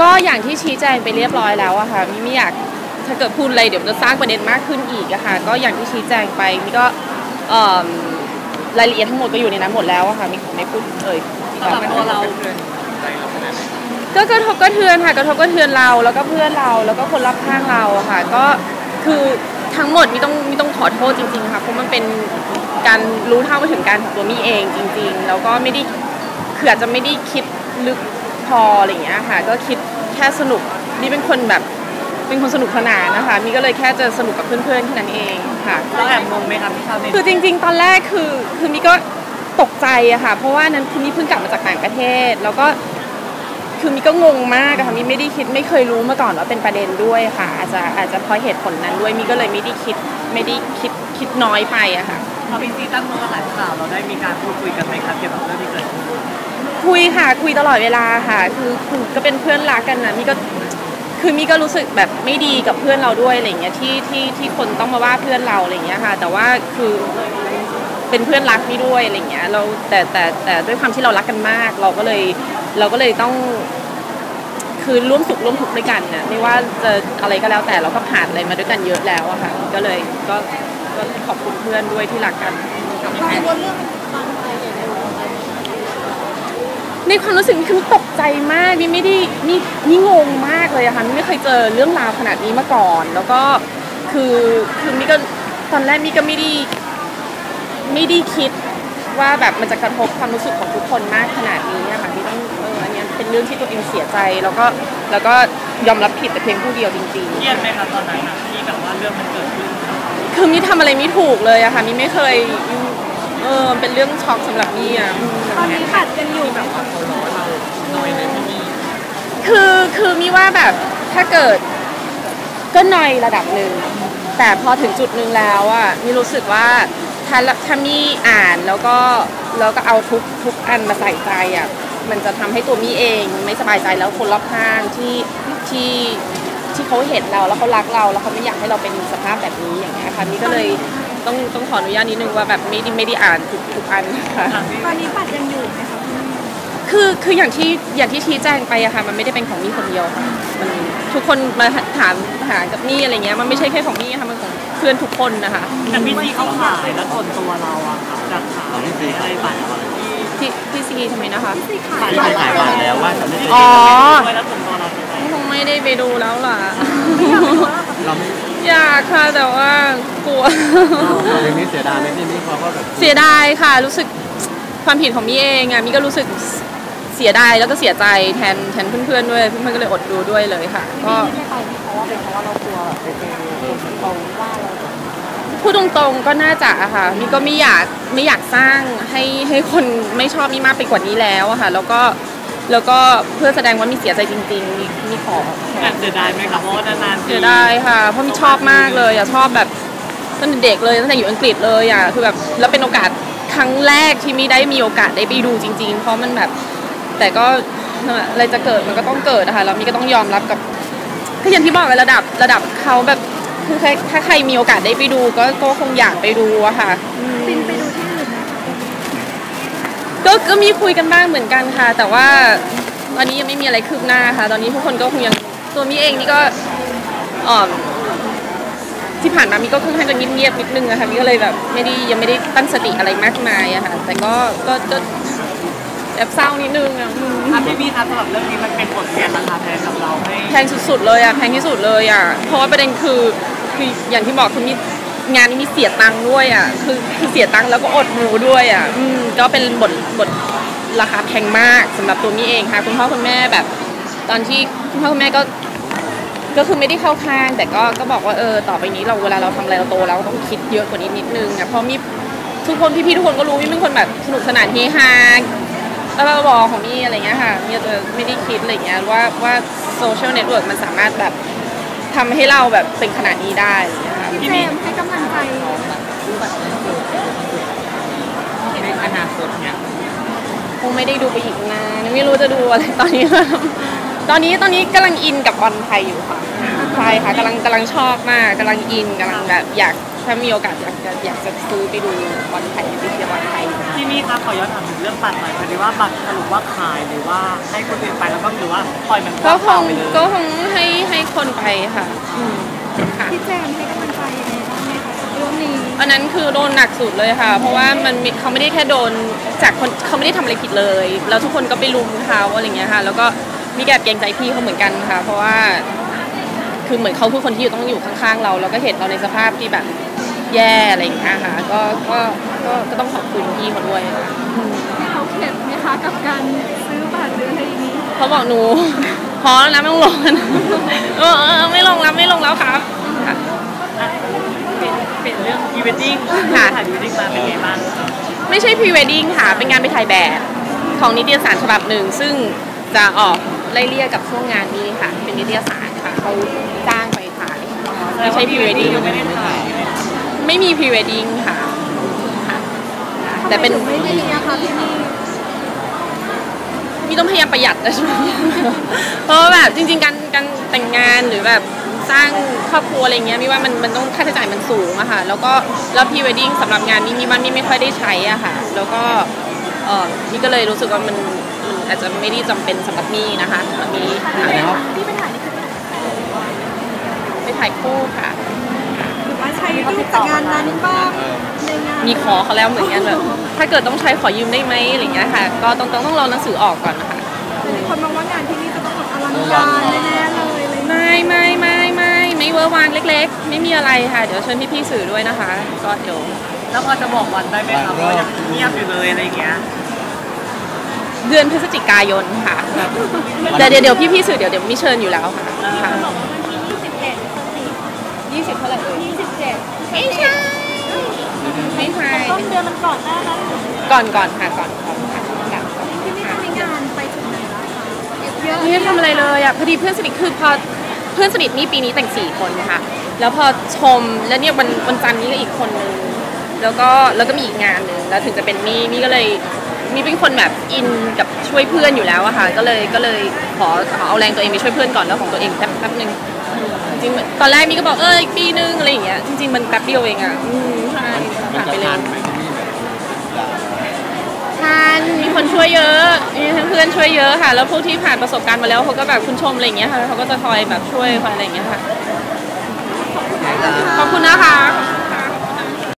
ก็อย่างที่ชี้แจงไปเรียบร้อยแล้วอะค่ะมิไม่อยากถ้าเกิดพูดอะไรเดี๋ยวมันจะสร้างประเด็นมากขึ้นอีกอะค่ะก็อย่างที่ชี้แจงไปมิก็เอิ่มรายละเอียดทั้งหมดก็อยู่ในนั้นหมดแล้วอะค่ะมิขอไม่พูดเอ่ยสำหรับตัวเราก็กระทบกระเทือนค่ะกระทบกระเทือนเราแล้วก็เพื่อนเราแล้วก็คนรอบข้างเราอะค่ะ ก็คือทั้งหมดมิต้องมิต้องขอโทษจริงๆค่ะเพราะมันเป็นการรู้เท่าไม่ถึงการของตัวมิเองจริง ๆ แล้วก็ไม่ได้คืออาจจะไม่ได้คิดลึกพออะไรอย่างเงี้ยค่ะ ก็คิด แค่สนุกนี่เป็นคนแบบเป็นคนสนุกสนานนะคะมิก็เลยแค่จะสนุกกับเพื่อนๆแค่นั้นเองค่ะเราแอบงงไหมครับพี่ชาวเน็ตคือจริง ๆ ตอนแรกคือคือมิก็ตกใจอะค่ะ เพราะว่านั้นคือมิเพิ่งกลับมาจากต่างประเทศ แล้วก็คือมิก็งงมากอะค่ะมิไม่ได้คิดไม่เคยรู้มาก่อนว่าเป็นประเด็นด้วยค่ะ อาจจะอาจจะเพราะเหตุผลนั้นด้วยมิก็เลยไม่ได้คิดไม่ได้คิดคิดน้อยไปอะค่ะพอพี่ซีตั้งมือแถลงข่าวเราได้มีการพูดคุยกันไหมครับเกี่ยวกับเรื่องที่เกิดขึ้น คุยค่ะคุยตลอดเวลาค่ะ คือคือก็เป็นเพื่อนรักกันนะมิก็คือมิก็รู้สึกแบบไม่ดีกับเพื่อนเราด้วยอะไรเงี้ยที่ที่ที่คนต้องมาว่าเพื่อนเราอะไรเงี้ยค่ะ แต่ว่าคือเป็นเพื่อนรักมิด้วยอะไรเงี้ยเราแต่แต่แต่ด้วยความที่เรารักกันมาก เราก็เลยเราก็เลยต้อง คือร่วมสุขร่วมทุกข์ด้วยกันนะไม่ว่าจะอะไรก็แล้วแต่เราก็ผ่านอะไรมาด้วยกันเยอะแล้วอะค่ะ ก็เลยก็ก็ขอบคุณเพื่อนด้วยที่รักกัน กังวลเรื่องบานปลายใหญ่ในวงการ ในความรู้สึกนี่คือตกใจมากนี่ไม่ได้นี่นี่งงมากเลยอะค่ะนี่ไม่เคยเจอเรื่องราวขนาดนี้มาก่อน แล้วก็คือคือนี่ก็ตอนแรกนี่ก็ไม่ได้ไม่ได้คิดว่าแบบมันจะกระทบความรู้สึกของทุกคนมากขนาดนี้อะค่ะที่ต้องเอออันเนี้ยเป็นเรื่องที่ตัวเองเสียใจแล้วก็แล้วก็ยอมรับผิดแต่เพียงผู้เดียวจริงเครียดไหมครับตอนนั้นอะที่แบบว่าเรื่องมันเกิดขึ้นๆคือมี่ทำอะไรไม่ถูกเลยอะค่ะมี่ไม่เคย เออเป็นเรื่องช็อกสำหรับมี่อะอืมตอนนี้ปัดกันอยู่ไหมคะคือคือมีว่าแบบถ้าเกิดก็หน่อยระดับหนึ่งแต่พอถึงจุดหนึ่งแล้วอะมีรู้สึกว่าถ้าถ้ามีอ่านแล้วก็แล้วก็เอาทุกทุกอันมาใส่ใจอะมันจะทำให้ตัวมีเองไม่สบายใจแล้วคนรอบข้างที่ที่ที่เขาเห็นเราแล้วเขารักเราแล้วเขาไม่อยากให้เราเป็นสภาพแบบนี้อย่างเงี้ยค่ะนี่ก็เลย ต้องต้องขออนุญาตนิดนึงว่าแบบไม่ได้ไม่ได้อ่านทุกทุกอันค่ะ ตอนนี้ปัดยังอยู่ไหมคะคือคืออย่างที่อย่างที่ชี้แจงไปอะค่ะ มันไม่ได้เป็นของมี่คนเดียวค่ะมันทุกคนมาถามหากับมี่อะไรเงี้ยมันไม่ใช่แค่ของมี่ค่ะมันของเพื่อนทุกคนนะคะแต่พี่ซีเขาขายแล้วส่วนตัวเราอะครับจากขายอะไรบัตรที่ที่ที่ซีทำไมนะคะที่ขายขายที่ขายบัตรแล้วว่าจะไม่อ๋อด้วยแล้วส่วนตัวเราจะไปคงไม่ได้ไปดูแล้วล่ะเราไม่อยากค่ะแต่ว่ากลัว เรายังไม่เสียดายไหมที่นี่เขาก็แบบเสียดายค่ะรู้สึกความผิดของมี่เองอะมี่ก็รู้สึกเสียดายแล้วก็เสียใจแทนแทนเพื่อนๆด้วยเพื่อนๆก็เลยอดดูด้วยเลยค่ะ ก็ไม่ไปเพราะว่าเป็นเพราะว่าเรากลัวแบบไปเจอคนเขาว่าเราพูดตรงๆก็น่าจะอะค่ะมีก็ไม่อยากไม่อยากสร้างให้ให้คนไม่ชอบมีมากไปกว่านี้แล้วอะค่ะ แล้วก็แล้วก็เพื่อแสดงว่ามีเสียใจจริงๆ มีมีขอแอบเสียดายไหมครับเพราะว่านานๆทีเสียดายค่ะ เพราะมีชอบมากเลยอะชอบแบบ ตั้งแต่เด็กเลยตั้งแต่อยู่อังกฤษเลยอะคือแบบแล้วเป็นโอกาสครั้งแรกที่มีได้มีโอกาสได้ไปดูจริง ๆ เพราะมันแบบแต่ก็อะไรจะเกิดมันก็ต้องเกิดอะค่ะแล้วมีก็ต้องยอมรับกับก็อย่างที่บอกเลยระดับระดับเขาแบบคือใครถ้าใครมีโอกาสได้ไปดูก็ก็คงอยากไปดูอะค่ะบินไปดูที่อื่นไหมคะก็ก็มีคุยกันบ้างเหมือนกันค่ะ แต่ว่าตอนนี้ยังไม่มีอะไรคืบหน้าค่ะ ตอนนี้ทุกคนก็คงยังตัวมีเองนี่ก็อ่อม ที่ผ่านมามีก็ค่อนข้างจะเงียบๆนิดนึงอะค่ะมีก็เลยแบบไม่ได้ยังไม่ได้ตั้งสติอะไรมากมายอะค่ะ แต่ก็ก็ก็แอบเศร้านิดนึงอะอืมครับพี่พี่ครับสำหรับเรื่องนี้มันเป็นบทเรียนนะคะแทนกับเราให้แพงสุดๆเลยอะแพงที่สุดเลยอะเพราะว่าประเด็นคือคืออย่างที่บอกคือมีงานนี้มีเสียตังค์ด้วยอะคือคือเสียตังค์แล้วก็อดหมูด้วยอะอืมก็เป็นบทบทราคาแพงมากสำหรับตัวมีเองค่ะ คุณพ่อคุณแม่แบบ ตอนที่คุณพ่อคุณแม่ก็ ก็คือไม่ได้เข้าข้าง แต่ก็ก็บอกว่าเออต่อไปนี้เราเวลาเราทำอะไรเราโตแล้วเราต้องคิดเยอะกว่านี้นิดนึงอะเพราะมีทุกคนพี่ๆทุกคนก็รู้มีเป็นคนแบบสนุกสนานเฮฮาแล้วบอของมี่อะไรเงี้ยค่ะมี่จะไม่ได้คิดอะไรเงี้ยว่าว่าโซเชียลเน็ตเวิร์กมันสามารถแบบทำให้เราแบบเป็นขนาดนี้ได้อะไรเงี้ยค่ะพี่เจมส์ให้กำลังใจในอนาคตเนี่ยคงไม่ได้ดูไปอีกนานไม่รู้จะดูอะไรตอนนี้ ตอนนี้ตอนนี้กำลังอินกับบอลไทยอยู่ค่ะใช่ค่ะกำลังกำลังชอบมากกำลังอินกำลังแบบอยากถ้ามีโอกาสอยากจะอยากจะซื้อไปดูบอลไทยไปเชียร์บอลไทยที่พี่นี่ครับขอย้อนถามถึงเรื่องบัตรหน่อยพอดีว่าบัตรสรุปว่าขายหรือว่าให้คนอื่นไปแล้วก็หรือว่าปล่อยมันก็ว่างคเปล่างไปเลยก็คงให้ให้คนไปค่ะอืมค่ะพี่แจมให้กำลังใจยังไงบ้างไหมคะเรื่องนี้อันนั้นคือโดนหนักสุดเลยค่ะ เพราะว่ามันมีเขาไม่ได้แค่โดนจากคนเขาไม่ได้ทำอะไรผิดเลย แล้วทุกคนก็ไปลุมเขาอะไรเงี้ยค่ะ แล้วก็ มีแอบเกรงใจพี่เขาเหมือนกันค่ะ เพราะว่าคือเหมือนเขาคือคนที่อยู่ต้องอยู่ข้างๆเราแล้วก็เห็นเราในสภาพที่แบบแย่อะไรอย่างเงี้ยค่ะก็ก็ก็ก็ต้องขอบคุณพี่เขาด้วยค่ะอืมให้เขาเข็ดไหมคะกับการซื้อบัตรหรืออะไรอย่างนี้เขาบอกหนูพอแล้วนะไม่ต้องลงแล้วนะเออเออไม่ลงแล้วไม่ลงแล้วครับค่ะอะเป็นเป็นเรื่องพรีเวดดิ้งค่ะถ่ายพรีเวดดิ้งมาเป็นไงบ้างครับไม่ใช่พรีเวดดิ้งค่ะเป็นงานไปถ่ายแบบของนิตยสารฉบับหนึ่งซึ่ง จะออกไล่เลี่ยกับช่วงงานนี้ค่ะ เป็นนิตยสารค่ะเขาจ้างไปถ่ายไม่ใช่พรีเวดดิ้งไม่ได้ถ่ายไม่มีพรีเวดดิ้งค่ะ แต่เป็นไม่ได้นะคะพี่นี่มีต้องพยายามประหยัดนะช่วงนี้เพราะแบบจริง ๆ การการแต่งงานหรือแบบสร้างครอบครัวอะไรเงี้ยมีว่ามันมันต้องค่าใช้จ่ายมันสูงอะค่ะ แล้วก็แล้วพีเวดดิ้งสำหรับงานนี้มีมันมีไม่ค่อยได้ใช้อะค่ะ แล้วก็เออนี่ก็เลยรู้สึกว่ามัน อาจจะไม่ได้จำเป็นสำหรับมี่นะคะตอนนี้ค่ะแล้วที่ไปถ่ายนี่คือไปถ่ายคู่ค่ะ หรือว่าใช้รูปจากงานนั้นบ้างในงานมีขอเขาแล้วเหมือนกันแบบถ้าเกิดต้องใช้ขอยืมได้ไหมอะไรเงี้ยค่ะ ก็ต้องต้องต้องรอหนังสือออกก่อนนะคะหลายคนมองว่างานที่นี่จะต้องแบบอลังการแน่ๆเลยอะไรอย่างเลยไม่ไม่ไม่ไม่ไม่เวอร์วานเล็ก ๆ ไม่มีอะไรค่ะ เดี๋ยวเชิญพี่ๆสื่อด้วยนะคะ ก็เดี๋ยวแล้วพอจะบอกวันได้ไหมครับเพราะว่ายังเงียบอยู่เลยอะไรอย่างเงี้ย เดือนพฤศจิกายนค่ะเดี๋ยวเดี๋ยวเดี๋ยวพี่ๆสื่อเดี๋ยวเดี๋ยวมีเชิญอยู่แล้วค่ะค่ะยี่สิบเท่าไหร่เอ่ย27ไม่ใช่ไม่ใช่ต้นเดือนมันก่อนหน้านั้นก่อนก่อนค่ะก่อนก่อนค่ะก่อนก่อนที่นี่มีงานไปถึงไหนแล้วคะเยอะไม่ได้ทำอะไรเลยอะพอดีเพื่อนสนิทคือพอเพื่อนสนิทนี่ปีนี้แต่งสี่คนค่ะแล้วพอชมแล้วเนี่ยวันวันจันทร์นี้ก็อีกคนนึงแล้วก็แล้วก็มีอีกงานหนึ่งแล้วถึงจะเป็นมี่มี่ก็เลย มีเป็นคนแบบอินกับช่วยเพื่อนอยู่แล้วอะค่ะก็เลยก็เลยขอขอเอาแรงตัวเองไปช่วยเพื่อนก่อนแล้วของตัวเองแป๊บแป๊บนึงจริงๆตอนแรกมีก็บอกเอออีกปีนึงอะไรอย่างเงี้ยจริงๆมันแป๊บเดียวเองอะอืมใช่มันผ่านจะไปเลทัยนไหมที่แบบทานมีคนช่วยเยอะมีเพื่อนช่วยเยอะค่ะ แล้วพวกที่ผ่านประสบการณ์มาแล้วเขาก็แบบคุณชมอะไรอย่างเงี้ยค่ะเขาก็จะคอยแบบช่วยคอยอะไรอย่างเงี้ยค่ะขอบคุณนะคะ